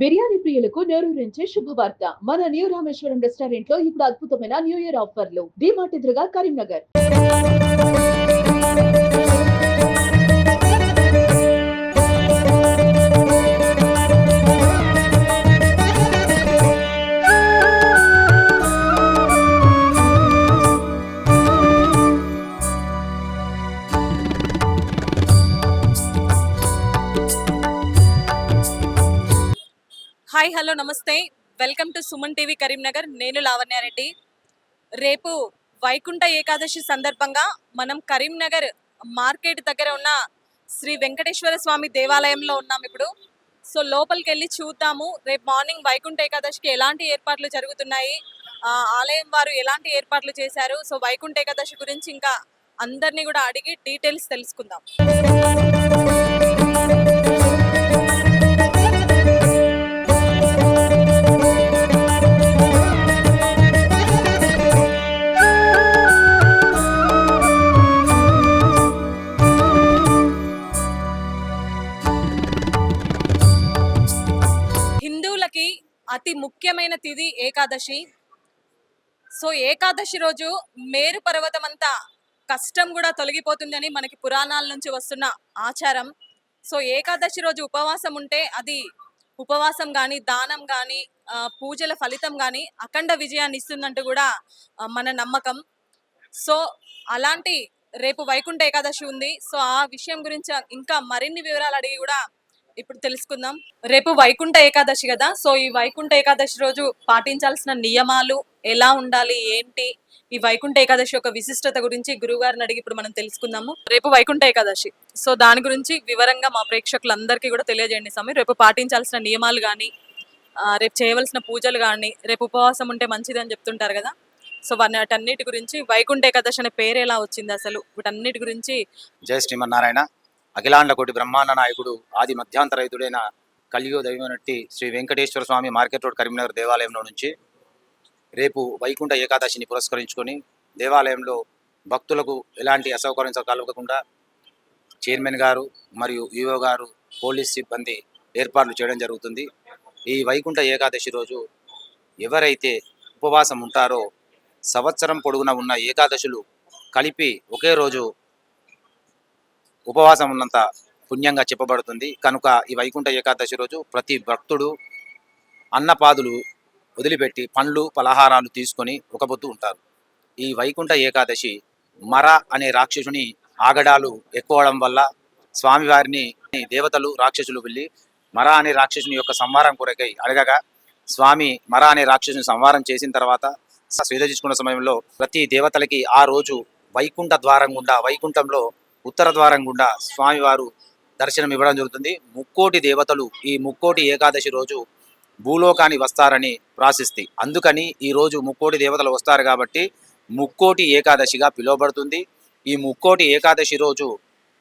బిర్యానీ ప్రియులకు నోరూరించే శుభవార్త. మన న్యూ రామేశ్వరం రెస్టారెంట్లో ఇప్పుడు అద్భుతమైన న్యూ ఇయర్ ఆఫర్లు. డిమార్ట్ ఎదురుగా కరీంనగర్. హాయ్ హలో నమస్తే. Welcome to Suman TV Karimnagar. నేను లావణ్యారెడ్డి రేపు వైకుంఠ ఏకాదశి సందర్భంగా మనం కరీంనగర్ మార్కెట్ దగ్గర ఉన్న శ్రీ వెంకటేశ్వర స్వామి దేవాలయంలో ఉన్నాం ఇప్పుడు. సో లోపలికి వెళ్ళి చూద్దాము. రేపు మార్నింగ్ వైకుంఠ ఏకాదశికి ఎలాంటి ఏర్పాట్లు జరుగుతున్నాయి? ఆ, ఆలయం వారు ఎలాంటి ఏర్పాట్లు చేశారు? సో వైకుంఠ ఏకాదశి గురించి ఇంకా అందరినీ కూడా అడిగి డీటెయిల్స్ తెలుసుకుందాం. అతి ముఖ్యమైన తిథి ఏకాదశి. సో ఏకాదశి రోజు మేరు పర్వతం అంతా కష్టం కూడా తొలగిపోతుందని మనకి పురాణాల నుంచి వస్తున్న ఆచారం. సో ఏకాదశి రోజు ఉపవాసం ఉంటే అది ఉపవాసం కానీ దానం కానీ పూజల ఫలితం కానీ అఖండ విజయాన్ని ఇస్తుందంటూ కూడా మన నమ్మకం. సో అలాంటి రేపు వైకుంఠ ఏకాదశి ఉంది. సో ఆ విషయం గురించి ఇంకా మరిన్ని వివరాలు అడిగి కూడా ఇప్పుడు తెలుసుకుందాం. రేపు వైకుంఠ ఏకాదశి కదా సో ఈ వైకుంఠ ఏకాదశి రోజు పాటించాల్సిన నియమాలు ఎలా ఉండాలి ఏంటి? ఈ వైకుంఠ ఏకాదశి యొక్క విశిష్టత గురించి గురువుగారిని అడిగి ఇప్పుడు మనం తెలుసుకుందాము. రేపు వైకుంఠ ఏకాదశి. సో దాని గురించి వివరంగా మా ప్రేక్షకులందరికీ కూడా తెలియజేయండి స్వామి. రేపు పాటించాల్సిన నియమాలు కానీ రేపు చేయవలసిన పూజలు కానీ రేపు ఉపవాసం ఉంటే మంచిది అని చెప్తుంటారు కదా. సో వాటన్నిటి గురించి వైకుంఠ ఏకాదశి అనే పేరు ఎలా వచ్చింది అసలు? వీటన్నిటి గురించి జయ శ్రీమన్నారాయణ. అఖిలాండ కోటి బ్రహ్మాండ నాయకుడు ఆది మధ్యాంతరహితుడైన కలియుగ దైవనట్టి శ్రీ వెంకటేశ్వర స్వామి మార్కెట్ రోడ్ కరీంనగర్ దేవాలయంలో నుంచి రేపు వైకుంఠ ఏకాదశిని పురస్కరించుకొని దేవాలయంలో భక్తులకు ఎలాంటి అసౌకర్యం కలగకుండా చైర్మన్ గారు మరియు ఈఓ గారు పోలీస్ సిబ్బంది ఏర్పాట్లు చేయడం జరుగుతుంది. ఈ వైకుంఠ ఏకాదశి రోజు ఎవరైతే ఉపవాసం ఉంటారో సంవత్సరం పొడుగున ఉన్న ఏకాదశులు కలిపి ఒకే రోజు ఉపవాసం ఉన్నంత పుణ్యంగా చెప్పబడుతుంది. కనుక ఈ వైకుంఠ ఏకాదశి రోజు ప్రతి భక్తుడు అన్నపాదులు వదిలిపెట్టి పండ్లు పలహారాలు తీసుకొని ఒక ఉంటారు. ఈ వైకుంఠ ఏకాదశి మర అనే రాక్షసుని ఆగడాలు ఎక్కువడం వల్ల స్వామివారిని దేవతలు రాక్షసులు వెళ్ళి మర అనే రాక్షసుని యొక్క సంహారం కొరకై అడగగా స్వామి మర అనే రాక్షసుని సంహారం చేసిన తర్వాత స్వేద సమయంలో ప్రతి దేవతలకి ఆ రోజు వైకుంఠ ద్వారం గుండా వైకుంఠంలో ఉత్తర ద్వారం గుండా స్వామివారు దర్శనం ఇవ్వడం జరుగుతుంది. ముక్కోటి దేవతలు ఈ ముక్కోటి ఏకాదశి రోజు భూలోకాన్ని వస్తారని ప్రాశిస్తి. అందుకని ఈ రోజు ముక్కోటి దేవతలు వస్తారు కాబట్టి ముక్కోటి ఏకాదశిగా పిలువబడుతుంది. ఈ ముక్కోటి ఏకాదశి రోజు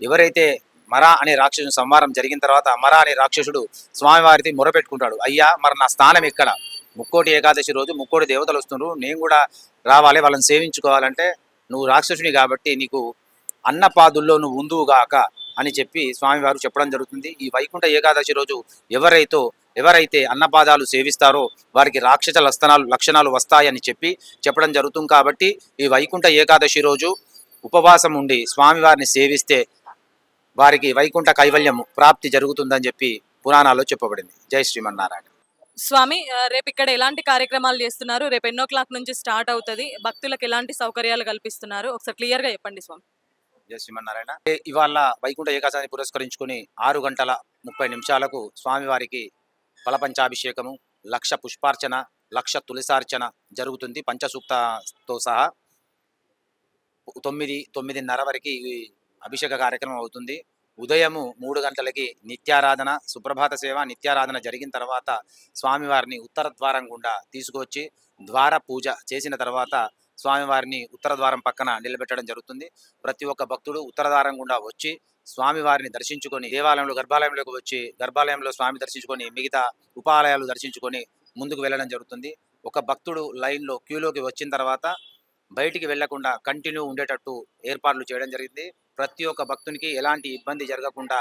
ఎవరైతే మర అనే రాక్షసుని సంహారం జరిగిన తర్వాత మర అనే రాక్షసుడు స్వామివారిది మొరపెట్టుకుంటాడు. అయ్యా మరి నా స్థానం ఎక్కడ? ముక్కోటి ఏకాదశి రోజు ముక్కోటి దేవతలు వస్తున్నారు నేను కూడా రావాలి వాళ్ళని సేవించుకోవాలంటే నువ్వు రాక్షసుని కాబట్టి నీకు అన్నపాదుల్లో నువ్వు ఉందువుగాక అని చెప్పి స్వామివారు చెప్పడం జరుగుతుంది. ఈ వైకుంఠ ఏకాదశి రోజు ఎవరైతే ఎవరైతే అన్నపాదాలు సేవిస్తారో వారికి రాక్షస లక్షణాలు లక్షణాలు వస్తాయని చెప్పి చెప్పడం జరుగుతుంది కాబట్టి ఈ వైకుంఠ ఏకాదశి రోజు ఉపవాసం ఉండి స్వామివారిని సేవిస్తే వారికి వైకుంఠ కైవల్యం ప్రాప్తి జరుగుతుందని చెప్పి పురాణాల్లో చెప్పబడింది. జై శ్రీమన్నారాయణ. స్వామి రేపు ఇక్కడ ఎలాంటి కార్యక్రమాలు చేస్తున్నారు? రేపు ఎన్నో క్లాక్ నుంచి స్టార్ట్ అవుతుంది. భక్తులకు ఎలాంటి సౌకర్యాలు కల్పిస్తున్నారు? ఒకసారి క్లియర్గా చెప్పండి స్వామి. జై శ్రీమన్నారాయణ. ఇవాళ వైకుంఠ ఏకాదశిని పురస్కరించుకుని ఆరు గంటల ముప్పై నిమిషాలకు స్వామివారికి ఫలపంచాభిషేకము లక్ష పుష్పార్చన లక్ష తులసార్చన జరుగుతుంది. పంచసూక్తతో సహా తొమ్మిది తొమ్మిదిన్నర వరకు అభిషేక కార్యక్రమం అవుతుంది. ఉదయము మూడు గంటలకి నిత్యారాధన సుప్రభాత సేవ నిత్యారాధన జరిగిన తర్వాత స్వామివారిని ఉత్తర ద్వారం గుండా తీసుకొచ్చి ద్వార పూజ చేసిన తర్వాత స్వామివారిని ఉత్తర ద్వారం పక్కన నిలబెట్టడం జరుగుతుంది. ప్రతి ఒక్క భక్తుడు ఉత్తర ద్వారం గుండా వచ్చి స్వామివారిని దర్శించుకొని దేవాలయంలో గర్భాలయంలోకి వచ్చి గర్భాలయంలో స్వామి దర్శించుకొని మిగతా ఉపాలయాలు దర్శించుకొని ముందుకు వెళ్ళడం జరుగుతుంది. ఒక భక్తుడు లైన్లో క్యూలోకి వచ్చిన తర్వాత బయటికి వెళ్ళకుండా కంటిన్యూ ఉండేటట్టు ఏర్పాట్లు చేయడం జరిగింది. ప్రతి ఒక్క భక్తునికి ఎలాంటి ఇబ్బంది జరగకుండా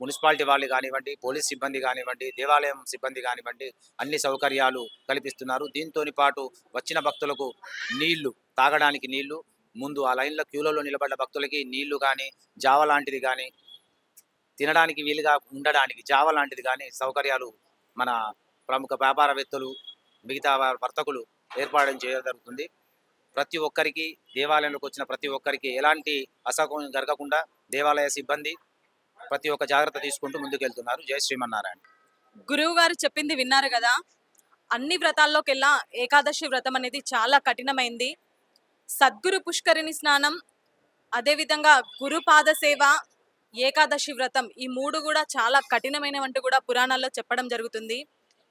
మున్సిపాలిటీ వాళ్ళు కానివ్వండి పోలీస్ సిబ్బంది కానివ్వండి దేవాలయం సిబ్బంది కానివ్వండి అన్ని సౌకర్యాలు కల్పిస్తున్నారు. దీంతో పాటు వచ్చిన భక్తులకు నీళ్ళు తాగడానికి నీళ్ళు ముందు ఆ లైన్లో క్యూలలో నిలబడ్డ భక్తులకి నీళ్ళు కానీ జావ లాంటిది కానీ తినడానికి వీలుగా ఉండడానికి జావ లాంటిది కానీ సౌకర్యాలు మన ప్రముఖ వ్యాపారవేత్తలు మిగతా వర్తకులు ఏర్పాటు చేయగలుగుతుంది జరుగుతుంది. ప్రతి ఒక్కరికి దేవాలయంలోకి వచ్చిన ప్రతి ఒక్కరికి ఎలాంటి అసౌకర్యం జరగకుండా దేవాలయ సిబ్బంది ప్రతి ఒక్క జాగ్రత్త తీసుకుంటూ ముందుకెళ్తున్నారు. జై శ్రీమన్నారాయణ. గురువు గారు చెప్పింది విన్నారు కదా అన్ని వ్రతాల్లోకెల్లా ఏకాదశి వ్రతం అనేది చాలా కఠినమైంది. సద్గురు పుష్కరిణి స్నానం అదేవిధంగా గురుపాద సేవ ఏకాదశి వ్రతం ఈ మూడు కూడా చాలా కఠినమైనవంటూ కూడా పురాణాల్లో చెప్పడం జరుగుతుంది.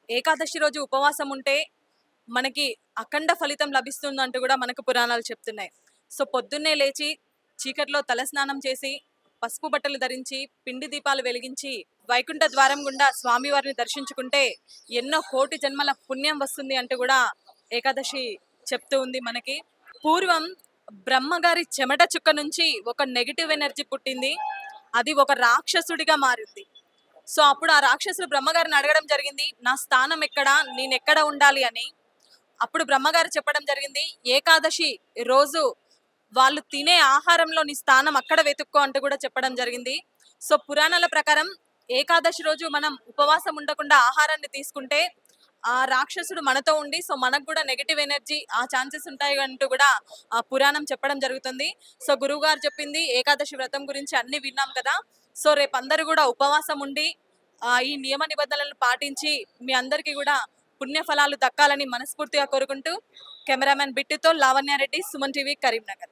ఏకాదశి రోజు ఉపవాసం ఉంటే మనకి అఖండ ఫలితం లభిస్తుందంటూ కూడా మనకు పురాణాలు చెప్తున్నాయి. సో పొద్దున్నే లేచి చీకట్లో తలస్నానం చేసి పసుపు బట్టలు ధరించి పిండి దీపాలు వెలిగించి వైకుంఠ ద్వారం గుండా స్వామివారిని దర్శించుకుంటే ఎన్నో కోటి జన్మల పుణ్యం వస్తుంది అంటూ కూడా ఏకాదశి చెప్తూ ఉంది మనకి. పూర్వం బ్రహ్మగారి చెమట చుక్క నుంచి ఒక నెగిటివ్ ఎనర్జీ పుట్టింది. అది ఒక రాక్షసుడిగా మారింది. సో అప్పుడు ఆ రాక్షసుడు బ్రహ్మగారిని అడగడం జరిగింది నా స్థానం ఎక్కడ? నేను ఎక్కడ ఉండాలి? అని. అప్పుడు బ్రహ్మగారు చెప్పడం జరిగింది ఏకాదశి రోజు వాళ్ళు తినే ఆహారంలో నీ స్థానం అక్కడ వెతుక్కో అంటూ కూడా చెప్పడం జరిగింది. సో పురాణాల ప్రకారం ఏకాదశి రోజు మనం ఉపవాసం ఉండకుండా ఆహారాన్ని తీసుకుంటే ఆ రాక్షసుడు మనతో ఉండి సో మనకు కూడా నెగిటివ్ ఎనర్జీ ఆ ఛాన్సెస్ ఉంటాయి అంటూ కూడా ఆ పురాణం చెప్పడం జరుగుతుంది. సో గురువు గారు చెప్పింది ఏకాదశి వ్రతం గురించి అన్ని విన్నాం కదా. సో రేపు అందరూ కూడా ఉపవాసం ఉండి ఈ నియమ నిబంధనలను పాటించి మీ అందరికీ కూడా పుణ్య ఫలాలు దక్కాలని మనస్ఫూర్తిగా కోరుకుంటూ కెమెరామెన్ బిట్టుతో లావణ్యారెడ్డి సుమన్ టీవీ కరీంనగర్.